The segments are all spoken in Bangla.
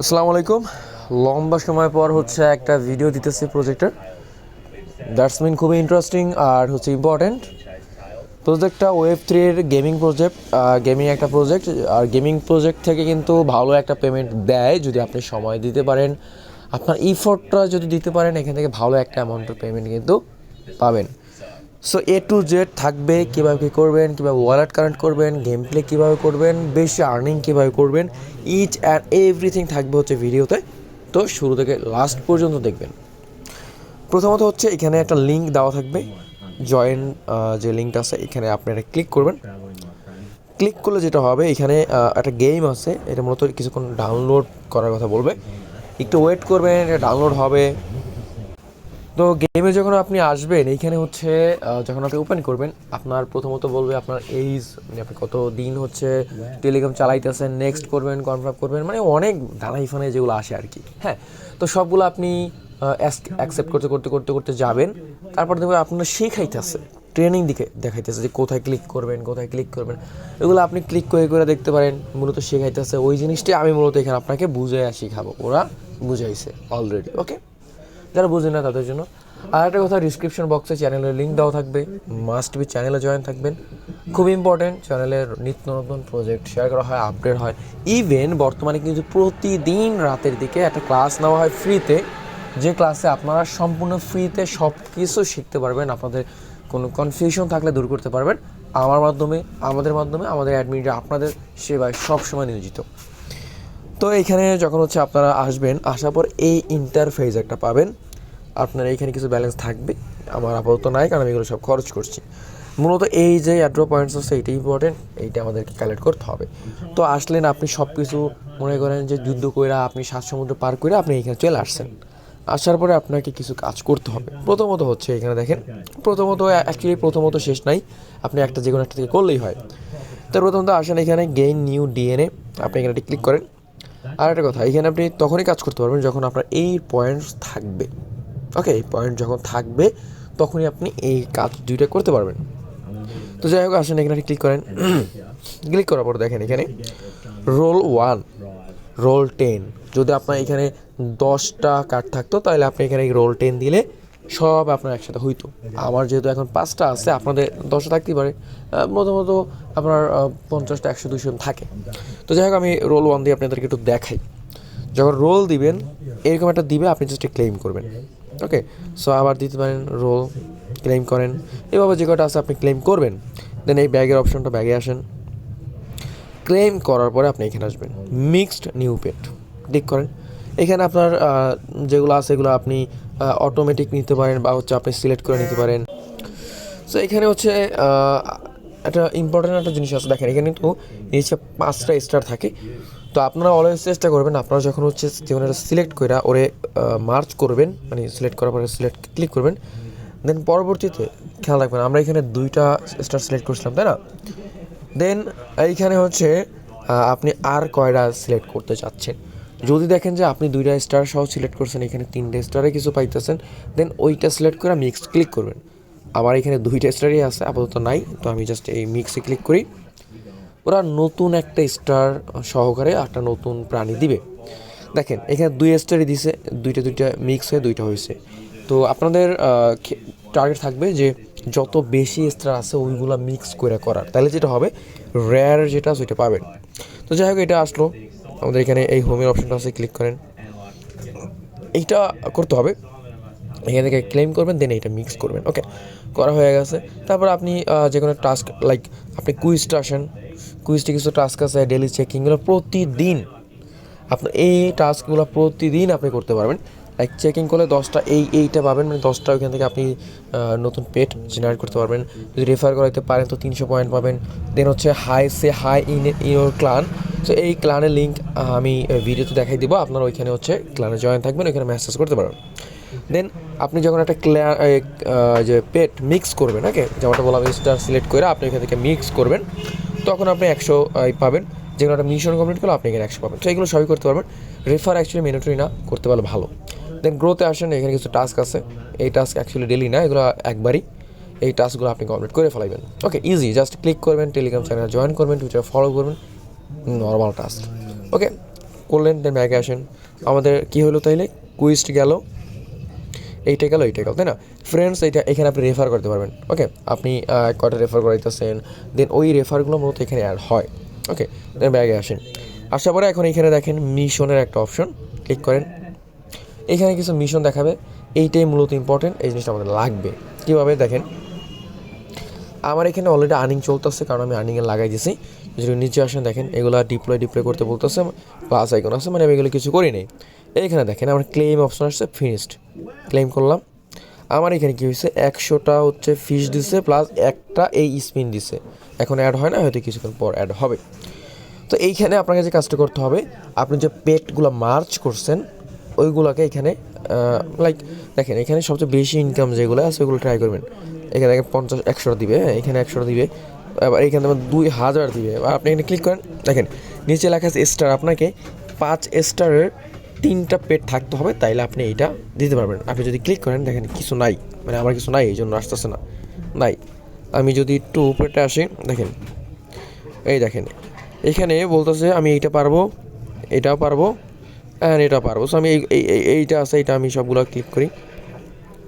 আসসালামু আলাইকুম। লম্বা সময় পর হচ্ছে একটা ভিডিও দিতেছি প্রজেক্টের দ্যাটস মিন খুবই ইন্টারেস্টিং আর হচ্ছে ইম্পর্ট্যান্ট প্রজেক্টটা ওয়েব থ্রির গেমিং প্রজেক্ট গেমিং একটা প্রজেক্ট আর গেমিং প্রজেক্ট থেকে কিন্তু ভালো একটা পেমেন্ট দেয় যদি আপনি সময় দিতে পারেন। আপনার ইফোর্টটা যদি দিতে পারেন, এখান থেকে ভালো একটা অ্যামাউন্টের পেমেন্ট কিন্তু পাবেন। সো এ টু জেড থাকবে, কীভাবে কী করবেন, কীভাবে ওয়ালেট কানেক্ট করবেন গেম প্লে কীভাবে করবেন, বেশি আর্নিং কীভাবে করবেন ইচ অ্যান্ড এভরিথিং থাকবে হচ্ছে ভিডিওতে তো শুরু থেকে লাস্ট পর্যন্ত দেখবেন। প্রথমত হচ্ছে এখানে একটা লিঙ্ক দেওয়া থাকবে। জয়েন যে লিঙ্কটা আছে, এখানে আপনারা ক্লিক করবেন। ক্লিক করলে যেটা হবে, এখানে একটা গেম আছে, এটা মূলত কিছুক্ষণ ডাউনলোড করার কথা বলবে। একটু ওয়েট করবেন, এটা ডাউনলোড হবে। তো গেমে যখন আপনি আসবেন এইখানে হচ্ছে যখন আপনি ওপেন করবেন আপনার প্রথমত বলবে আপনার এইজ মানে আপনি কত দিন হচ্ছে টেলিগ্রাম চালাইতেছেন নেক্সট করবেন কনফার্ম করবেন মানে অনেক দানা ইফানে যেগুলো আসে আর কি। হ্যাঁ তো সবগুলো আপনি অ্যাকসেপ্ট করতে করতে করতে করতে যাবেন। তারপর দেখবেন আপনার শেখাইতেছে ট্রেনিং দিকে দেখাইতেছে যে কোথায় ক্লিক করবেন কোথায় ক্লিক করবেন। এগুলো আপনি ক্লিক করে করে দেখতে পারেন মূলত শেখাইতেছে। ওই জিনিসটাই আমি মূলত এখানে আপনাকে বুঝে শিখাবো ওরা বুঝাইছে অলরেডি ওকে যারা বুঝে না তাদের জন্য। আর একটা কথা ডিসক্রিপশন বক্সে চ্যানেলের লিঙ্ক দেওয়া থাকবে। মাস্ট বি চ্যানেলে জয়েন থাকবেন। খুব ইম্পর্টেন্ট চ্যানেলের নিত্য নতুন প্রজেক্ট শেয়ার করা হয় আপডেট হয়। ইভেন বর্তমানে কিন্তু প্রতিদিন রাতের দিকে একটা ক্লাস নেওয়া হয় ফ্রিতে যে ক্লাসে আপনারা সম্পূর্ণ ফ্রিতে সব কিছু শিখতে পারবেন, আপনাদের কোনো কনফিউশন থাকলে দূর করতে পারবেন। আমার মাধ্যমে, আমাদের মাধ্যমে, আমাদের অ্যাডমিনরা আপনাদের সেবায় সবসময় নিয়োজিত। তো এইখানে যখন হচ্ছে আপনারা আসবেন, আসার পর এই ইন্টারফেস একটা পাবেন। আপনার এইখানে কিছু ব্যালেন্স থাকবে। আমার আপাতত নাই, কারণ আমি এগুলো সব খরচ করছি। মূলত এই যে অ্যাড্রো পয়েন্টস হচ্ছে এইটা ইম্পর্টেন্ট এইটা আমাদেরকে কালেক্ট করতে হবে। তো আসলেন আপনি সব কিছু মনে করেন যে যুদ্ধ কইরা আপনি সাত সমুদ্র পার করে আপনি এখানে চলে আসছেন। আসার পরে আপনাকে কিছু কাজ করতে হবে। প্রথমত হচ্ছে এখানে দেখেন, প্রথমত অ্যাকচুয়ালি প্রথমত শেষ নাই। আপনি একটা যে কোনো একটা থেকে করলেই হয়। তো প্রথমত আসেন এখানে গেইন নিউ ডিএনএ আপনি এখানে ক্লিক করেন। আর একটা কথা, এখানে আপনি তখনই কাজ করতে পারবেন যখন আপনার এই পয়েন্টস থাকবে। ওকে এই পয়েন্ট যখন থাকবে, তখনই আপনি এই কাজ দুইটা করতে পারবেন। তো যাই হোক, আসেন এখানে ক্লিক করেন। ক্লিক করার পর দেখেন এখানে রোল ওয়ান রোল টেন যদি আপনার এখানে দশটা কার্ড থাকতো, তাহলে আপনি এখানে রোল টেন দিলে সব আপনার একসাথে হইতো। আমার যেহেতু এখন পাঁচটা আছে, আপনাদের দশটা থাকতেই পারে প্রথমত আপনার পঞ্চাশটা একশো দুশো থাকে। তো যাই হোক, আমি রোল ওয়ান দিয়ে আপনাদেরকে একটু দেখাই। যখন রোল দিবেন, এরকম একটা দিবে, আপনি জাস্ট ক্লেম করবেন। ওকে সো আবার দিতে পারেন রোল ক্লেম করেন। এভাবে যে কটা আছে আপনি ক্লেম করবেন। দেন এই ব্যাগের অপশনটা ব্যাগে আসেন। ক্লেম করার পরে আপনি এখানে আসবেন। মিক্সড নিউ পেট ক্লিক করেন। এখানে আপনার যেগুলো আছে, এগুলো আপনি অটোমেটিক নিতে পারেন বা হচ্ছে আপনি সিলেক্ট করে নিতে পারেন। সো এখানে হচ্ছে একটা ইম্পর্টেন্ট একটা জিনিস আছে। দেখেন, এখানে কিন্তু নিচে পাঁচটা স্টার থাকে, তো আপনারা অলওয়েজ চেষ্টা করবেন, আপনারা যখন হচ্ছে যেমন এটা সিলেক্ট করে ওরে মার্চ করবেন মানে সিলেক্ট করার পরে সিলেক্ট ক্লিক করবেন দেন পরবর্তীতে খেয়াল রাখবেন, আমরা এখানে দুইটা স্টার সিলেক্ট করছিলাম, তাই না? দেন এইখানে হচ্ছে আপনি আর কয়টা সিলেক্ট করতে চাচ্ছেন? যদি দেখেন যে আপনি দুইটা স্টার সহ সিলেক্ট করছেন, এখানে তিনটে স্টারে কিছু পাইতেছেন দেন ওইটা সিলেক্ট করে মিক্স ক্লিক করবেন। আমার এখানে দুইটা স্টারই আছে, আপাতত নাই, তো আমি জাস্ট এই মিক্সে ক্লিক করি। ওরা নতুন একটা স্টার সহকারে একটা নতুন প্রাণী দিবে। দেখেন, এখানে দুই স্টারই দিছে, দুইটা দুইটা মিক্স হয়ে দুইটা হয়েছে। তো আপনাদের টার্গেট থাকবে যে যত বেশি স্টার আছে, ওইগুলো মিক্স করে করার। তাহলে যেটা হবে রেয়ার যেটা ওইটা পাবেন। তো যাই হোক, এটা আসলো। আমাদের এখানে এই হোমের অপশনটা আছে ক্লিক করেন। এইটা করতে হবে। এখান থেকে ক্লেম করবেন দেন এইটা মিক্স করবেন ওকে করা হয়ে গেছে। তারপর আপনি যে কোনো টাস্ক লাইক আপনি কুইজটা আসেন। কুইজটি কিছু টাস্ক আছে ডেলি চেকিংগুলো প্রতিদিন। আপনার এই টাস্কগুলো প্রতিদিন আপনি করতে পারবেন। লাইক চেকিং করলে দশটা, এই, এইটা পাবেন মানে দশটা ওইখান থেকে আপনি নতুন পেট জেনারেট করতে পারবেন। যদি রেফার করাইতে পারেন তো তিনশো পয়েন্ট পাবেন। দেন হচ্ছে hi say hi in your clan so এই ক্লানের লিঙ্ক আমি ভিডিওতে দেখাই দিব। আপনারা ওইখানে হচ্ছে ক্লানে জয়েন থাকবেন, ওইখানে মেসেজ করতে পারবেন। দেন আপনি যখন একটা ক্লিয়ার যে পেট মিক্স করবেন ওকে যেমনটা বললাম স্টার সিলেক্ট করে আপনি এখান থেকে মিক্স করবেন, তখন আপনি একশো পাবেন। যে কোনো একটা মিশন কমপ্লিট করলে আপনি এখানে একশো পাবেন। তো এগুলো সবই করতে পারবেন। রেফার অ্যাকচুয়ালি মিনিটরি না, করতে পারলে ভালো। দেন গ্রোথে আসেন, এখানে কিছু টাস্ক আছে। এই টাস্ক অ্যাকচুয়ালি ডেলি না, এগুলো একবারই এই টাস্কগুলো আপনি কমপ্লিট করে ফেলাইবেন। ওকে ইজি জাস্ট ক্লিক করবেন টেলিগ্রাম চ্যানেল জয়েন করবেন টুইটার ফলো করবেন। নর্মাল টাস্ক ওকে করলেন দেন ব্যাগে আসেন। আমাদের কি হলো তাইলে? কুইস্ট গেল। এইটা গেল এইটা গেল, তাই না? ফ্রেন্ডস এইটা এখানে আপনি রেফার করতে পারবেন। ওকে আপনি কয়টা রেফার করাইতেছেন। দেন ওই রেফারগুলো মূলত এখানে অ্যাড হয়। ওকে দেন ব্যাগে আসেন। আসার পরে এখন এখানে দেখেন মিশনের একটা অপশন ক্লিক করেন। এখানে কিছু মিশন দেখাবে। এইটাই মূলত ইম্পর্টেন্ট এই জিনিসটা আমাদের লাগবে। কীভাবে? দেখেন আমার এখানে অলরেডি আর্নিং চলতেছে, কারণ আমি আর্নিংয়ে লাগাই দিয়েছি যদি নিচে আসেন, দেখেন, এগুলো ডিপ্লয় ডিপ্লয় করতে বলতেছে প্লাস আইকন আছে মানে আমি এগুলো কিছু করি নাই। এইখানে দেখেন, আমার ক্লেম অপশন আসছে ফিনিশড ক্লেম করলাম। আমার এখানে কী হয়েছে, একশোটা হচ্ছে ফিস দিছে প্লাস একটা এই স্পিন দিছে। এখন অ্যাড হয় না, হয়তো কিছুক্ষণ পর অ্যাড হবে। তো এইখানে আপনাকে যে কাজটা করতে হবে, আপনি যে পেটগুলো মার্চ করছেন, ওইগুলোকে এখানে লাইক দেখেন, এখানে সবচেয়ে বেশি ইনকাম যেগুলো আছে ওইগুলো ট্রাই করবেন। এখানে পঞ্চাশ, একশোটা দিবে হ্যাঁ এখানে একশোটা দিবে, আবার এখানে দুই হাজার দিবে। আপনি এখানে ক্লিক করেন, দেখেন, নিচে লেখা আছে স্টার আপনাকে পাঁচ স্টারের তিনটা পেট থাকতে হবে, তাইলে আপনি এইটা দিতে পারবেন। আপনি যদি ক্লিক করেন, দেখেন, কিছু নাই মানে আমার কিছু নাই এই জন্য আসতেছে না, নাই। আমি যদি একটু উপরেটা আসি, দেখেন, এই দেখেন, এখানে বলতেছে আমি এইটা পারব, এটাও পারব অ্যান্ড এটা পারব। সো আমি এই- এইটা আছে এটা আমি সবগুলো ক্লিক করি।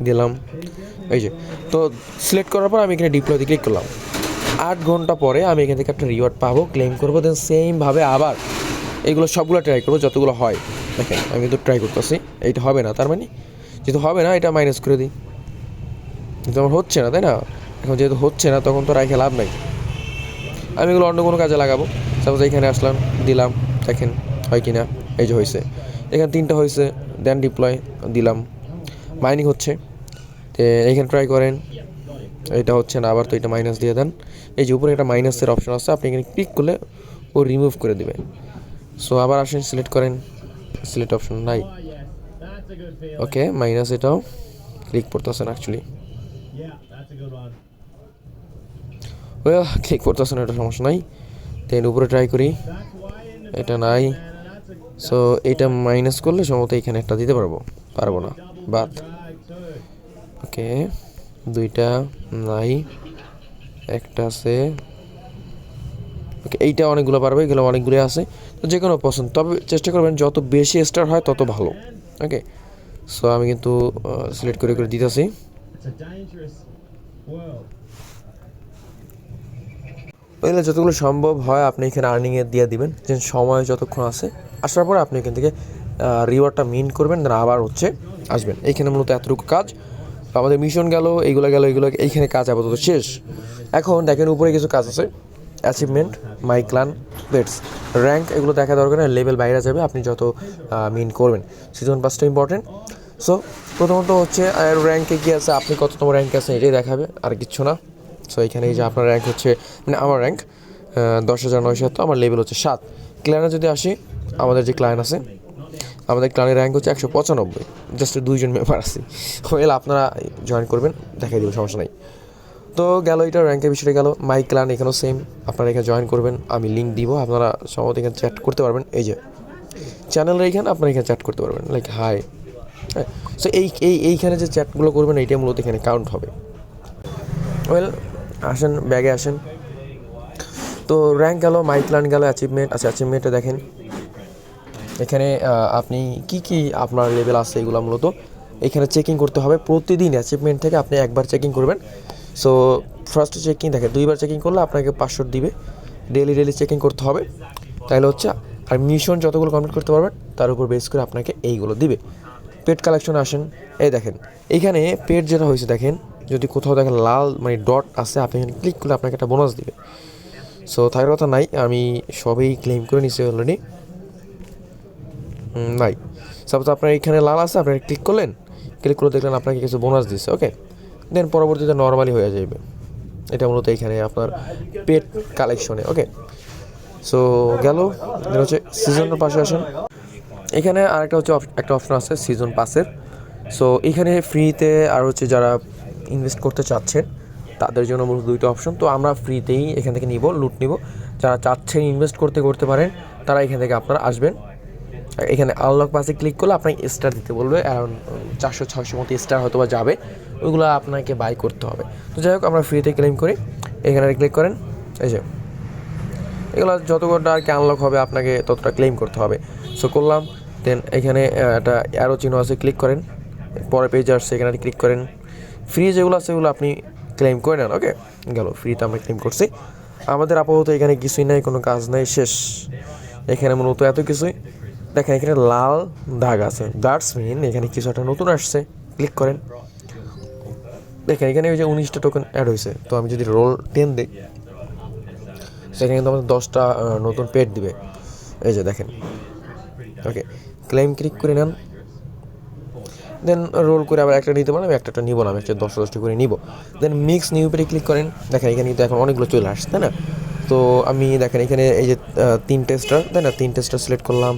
দিলাম। এই যে, তো সিলেক্ট করার পর আমি এখানে ডিপ্লয়তে ক্লিক করলাম। আট ঘণ্টা পরে আমি এখান থেকে একটা রিওয়ার্ড পাবো ক্লেম করব দেন সেমভাবে আবার এগুলো সবগুলো ট্রাই করব, যতগুলো হয়। দেখেন, আমি কিন্তু ট্রাই করতেছি, এইটা হবে না, তার মানে যেহেতু হবে না, এটা মাইনাস করে দিই। কিন্তু আমার হচ্ছে না, তাই না? এখন যেহেতু হচ্ছে না, তখন তো রাখে লাভ নাই। আমি এগুলো অন্য কোনো কাজে লাগাবো। সাপোজ এইখানে আসলাম, দিলাম, দেখেন, হয় কি না এই যে হয়েছে এখানে তিনটা হয়েছে দেন ডিপ্লয় দিলাম। মাইনিং হচ্ছে। এইখানে ট্রাই করেন। এটা হচ্ছে না, আবার তো এটা মাইনাস দিয়ে দেন। এই যে উপরে একটা মাইনাসের অপশন আছে, আপনি এখানে ক্লিক করলে ও রিমুভ করে দেবে। সো আবার আসেন সিলেক্ট করেন। সিলেক্ট অপশন নাই। ওকে মাইনাস এটাও ক্লিক করতেছেন অ্যাকচুয়ালি ওয়েল ক্লিক করতেছেন, এটা সমস্যা নাই। দেন উপরে ট্রাই করি। এটা নাই। সো এটা মাইনাস করলে সম্ভবত এখানে একটা দিতে পারব। পারব না। বাদ। ওকে, দুইটা নাই, একটা আছে। ওকে, এইটা অনেকগুলো পারবে, এগুলো অনেকগুলো আছে। তো যে কোনো পছন্দ, তবে চেষ্টা করবেন যত বেশি স্টার হয় তত ভালো, ওকে। সো আমি কিন্তু সিলেক্ট করে করে দিতেছি. ওইগুলো যতগুলো সম্ভব হয় আপনি এখানে আর্নিংয়ে দিয়ে দিবেন, যে সময় যতক্ষণ আছে। আসার পরে আপনি এখান থেকে রিওয়ার্ডটা মিন করবেন আবার হচ্ছে আসবেন। এইখানে মূলত এতটুকু কাজ। আমাদের মিশন গেল, এইগুলো গেল, এইগুলো, এইখানে কাজ আপাতত শেষ। এখন দেখেন উপরে কিছু কাজ আছে। Achievement my clan pets rank এগুলো দেখা দরকার না লেভেল বাইরে যাবে, আপনি যত মিন করবেন। সিজন পাসটা ইম্পর্টেন্ট সো প্রথমত হচ্ছে আর র্যাঙ্কে কী আছে, আপনি কততম র্যাঙ্কে আছেন এটাই দেখাবে, আর কিচ্ছু না। সো এখানে এই যে আপনার র্যাঙ্ক হচ্ছে মানে আমার র্যাঙ্ক দশ হাজার নয়শো আমার লেভেল হচ্ছে সাত। ক্লায়েন্টে যদি আসি, আমাদের যে ক্লায়েন্ট আছে আমাদের ক্লানের র্যাঙ্ক হচ্ছে একশো পঁচানব্বই। জাস্ট দুইজন মেম্বার আছি। ওয়েল আপনারা জয়েন করবেন, দেখাই দেবো, সমস্যা নাই। তো গেল এটা র্যাঙ্কের বিষয়টা গেল। মাই ক্লান এখানেও সেম আপনারা এখানে জয়েন করবেন, আমি লিঙ্ক দিব, আপনারা সম্ভবত এখানে চ্যাট করতে পারবেন। এই যে চ্যানেলের এইখানে আপনারা এখানে চ্যাট করতে পারবেন। লাইক হাই হ্যাঁ সো এই এই, এইখানে যে চ্যাটগুলো করবেন, এইটাই মূলত এখানে কাউন্ট হবে। ওয়েল আসেন ব্যাগে আসেন। তো র্যাঙ্ক গেল মাইক্লান গেল অ্যাচিভমেন্ট আচ্ছা অ্যাচিভমেন্টে দেখেন। এখানে আপনি কি কি আপনার লেভেল আছে এগুলো মূলত? এখানে চেকিং করতে হবে, প্রতিদিন অ্যাচিভমেন্ট থেকে আপনি একবার চেকিং করবেন। সো ফার্স্ট চেকিং দেখেন, দুইবার চেকিং করলে আপনাকে পাঁচশো দিবে। ডেলি ডেলি চেকিং করতে হবে। তাহলে হচ্ছে, আর মিশন যতগুলো কমপ্লিট করতে পারবেন, তার উপর বেস করে আপনাকে এইগুলো দিবে। পেট কালেকশন আসেন। এই দেখেন এইখানে পেট যেটা হয়েছে, দেখেন, যদি কোথাও দেখেন লাল মানে ডট আছে, আপনি এখানে ক্লিক করলে আপনাকে একটা বোনাস দিবে। সো থাকার কথা নাই, আমি সবই ক্লেম করে নিছি অলরেডি নাই সাপোজ আপনার এখানে লাল আছে আপনি ক্লিক করলেন ক্লিক করে দেখলেন আপনাকে কিছু বোনাস দিচ্ছে ওকে দেন পরবর্তীতে নর্মালি হয়ে যাবে এটা মূলত এখানে আপনার পেট কালেকশনে ওকে সো গেল হচ্ছে সিজনের পাশে আসেন। এখানে আরেকটা হচ্ছে একটা অপশন আছে সিজন পাসের সো এখানে ফ্রিতে আর হচ্ছে যারা ইনভেস্ট করতে চাচ্ছেন, তাদের জন্য মূলত দুইটা অপশন তো আমরা ফ্রিতেই এখান থেকে নিব লুট নিব। যারা চাচ্ছেন ইনভেস্ট করতে করতে পারেন, তারা এখান থেকে আপনারা আসবেন। এখানে আনলক পাসে ক্লিক করলে আপনাকে স্টার দিতে বলবে অ্যারাউন্ড চারশো ছশো মতো স্টার হয়তো বা যাবে। ওইগুলো আপনাকে বাই করতে হবে। তো যাই হোক, আমরা ফ্রিতে ক্লেম করি। এখানে ক্লিক করেন। এই যে, এগুলো যতটা আর কি আনলক হবে, আপনাকে ততটা ক্লেম করতে হবে। সো করলাম। দেন এখানে একটা অ্যারো চিহ্ন আছে ক্লিক করেন। পরে পেজে আসছে, এখানে ক্লিক করেন। ফ্রি যেগুলো আছে সেগুলো আপনি ক্লেম করে নেন ওকে গেল ফ্রিতে আমরা ক্লেম করছি। আমাদের আপাতত এখানে কিছুই নাই, কোনো কাজ নাই, শেষ। এখানে মূলত এত কিছুই। দেখেন এখানে লাল দাগ আছে। দ্যাটস মিন এখানে কিছু একটা নতুন আসছে। ক্লিক করেন। দেখেন এখানে ওই যে উনিশটা টোকেন অ্যাড হয়েছে। তো আমি যদি রোল টেন দিই সেখানে কিন্তু আমাদের দশটা নতুন পেড দিবে। এই যে দেখেন। ওকে ক্লেম ক্লিক করে নেন। দেন রোল করে আবার একটা নিতে পারেন আমি একটা নিব না আমি একটা দশ দশটি করে নিব। দেন মিক্স নিউ পেটে ক্লিক করেন। দেখেন এখানে কিন্তু এখন অনেকগুলো চলে আসছে তাই না? তো আমি দেখেন এখানে এই যে আহ, তিন টেস্টার তাই না? তিন টেস্টার সিলেক্ট করলাম।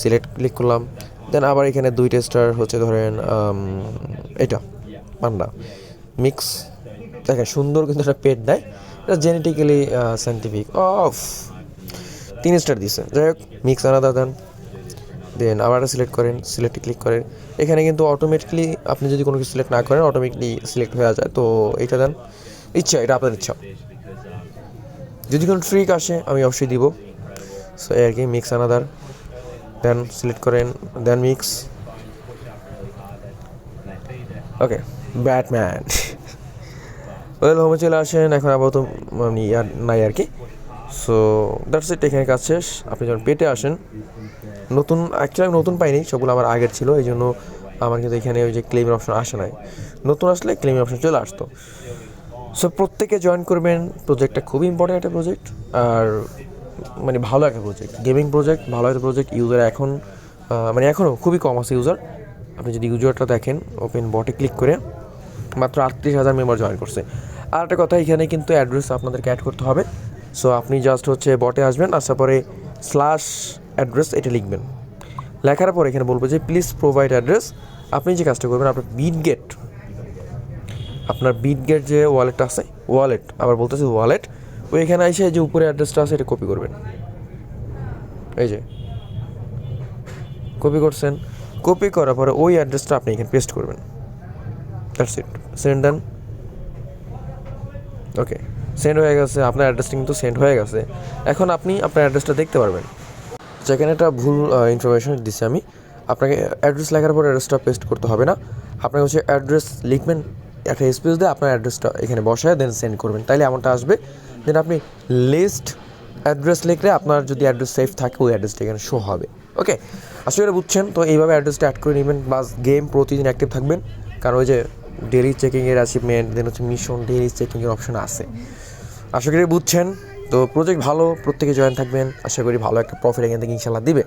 সিলেক্ট ক্লিক করলাম দেন আবার এখানে দুই টেস্টার হচ্ছে ধরেন এটা, পান্ডা। মিক্স দেখেন সুন্দর কিন্তু একটা পেট দেয়, এটা জেনেটিক্যালি সাইন্টিফিক অফ। তিন স্টার দিছে, যাই হোক মিক্স আলাদা দেন। দেন আবার সিলেক্ট করেন সিলেক্টে ক্লিক করেন। এখানে কিন্তু অটোমেটিকলি আপনি যদি কোনো কিছু সিলেক্ট না করেন অটোমেটিকলি সিলেক্ট হয়ে যায়। তো এটা দেন, ইচ্ছা, এটা আপনার ইচ্ছা। যদি কোনো ট্রিক আসে, আমি অবশ্যই দিব। সো আর কি মিক্স আনাদার দেন সিলেক্ট করেন then mix okay batman well হোমে চলে আসেন, এখন আপাতত মানে আর নাই আর কি। সো দ্যাটস ইট এখানে কাজ শেষ। আপনি যখন পেটে আসেন, নতুন অ্যাকচুয়ালি আমি নতুন পাইনি, সবগুলো আমার আগের ছিল, এই জন্য আমার কিন্তু এখানে ওই যে ক্লেমের অপশন আসে নাই। নতুন আসলে ক্লেমের অপশন চলে আসতো। সো প্রত্যেকে জয়েন করবেন প্রজেক্টটা খুবই ইম্পর্টেন্ট একটা প্রজেক্ট আর মানে ভালো একটা প্রজেক্ট গেমিং প্রজেক্ট ভালো একটা প্রজেক্ট ইউজার এখন মানে এখনও খুবই কম আছে ইউজার আপনি যদি ইউজারটা দেখেন ওপেন বটে ক্লিক করে, মাত্র আটত্রিশ হাজার মেম্বার জয়েন করছে। আর একটা কথা, এখানে কিন্তু অ্যাড্রেস আপনাদেরকে অ্যাড করতে হবে। সো আপনি জাস্ট হচ্ছে বটে আসবেন, আসার পরে স্ল্যাশ অ্যাড্রেস এটা লিখবেন। লেখার পর এখানে বলব যে প্লিজ প্রোভাইড অ্যাড্রেস আপনি যে কাজটা করবেন, আপনার বিট গেট আপনার বিট গেট যে ওয়ালেটটা আছে ওয়ালেট আবার বলতেছি ওয়ালেট ওইখানে এসে যে উপরে অ্যাড্রেসটা আছে এটা কপি করবেন। এই যে। কপি করছেন। কপি করার পরে ওই অ্যাড্রেসটা আপনি এখানে পেস্ট করবেন। That's it send done okay send হয়ে গেছে। আপনার অ্যাড্রেসটা কিন্তু সেন্ড হয়ে গেছে। এখন আপনি আপনার অ্যাড্রেসটা দেখতে পারবেন। যেখানে একটা ভুল ইনফরমেশন দিচ্ছি আমি। আপনাকে অ্যাড্রেস লেখার পর অ্যাড্রেসটা পেস্ট করতে হবে না। আপনাকে হচ্ছে অ্যাড্রেস লিখবেন, একটা স্পেস দিয়ে আপনার অ্যাড্রেসটা এখানে বসায় দেন সেন্ড করবেন। তাইলে এমনটা আসবে দেন আপনি লিস্ট অ্যাড্রেস লিখলে আপনার যদি অ্যাড্রেস সেফ থাকে, ওই অ্যাড্রেসটা এখানে শো হবে। ওকে আসলে এটা বুঝছেন? তো এইভাবে অ্যাড্রেসটা অ্যাড করে নেবেন বাস গেম প্রতিদিন অ্যাক্টিভ থাকবেন। কারণ ওই যে ডেলি চেকিংয়ের অ্যাচিভমেন্ট দেন হচ্ছে মিশন ডেলি চেকিংয়ের অপশন আছে। আশা করি বুঝছেন? তো প্রজেক্ট ভালো, প্রত্যেকে জয়েন থাকবেন। আশা করি ভালো একটা প্রফিট এখান থেকে ইনশাল্লাহ দিবে।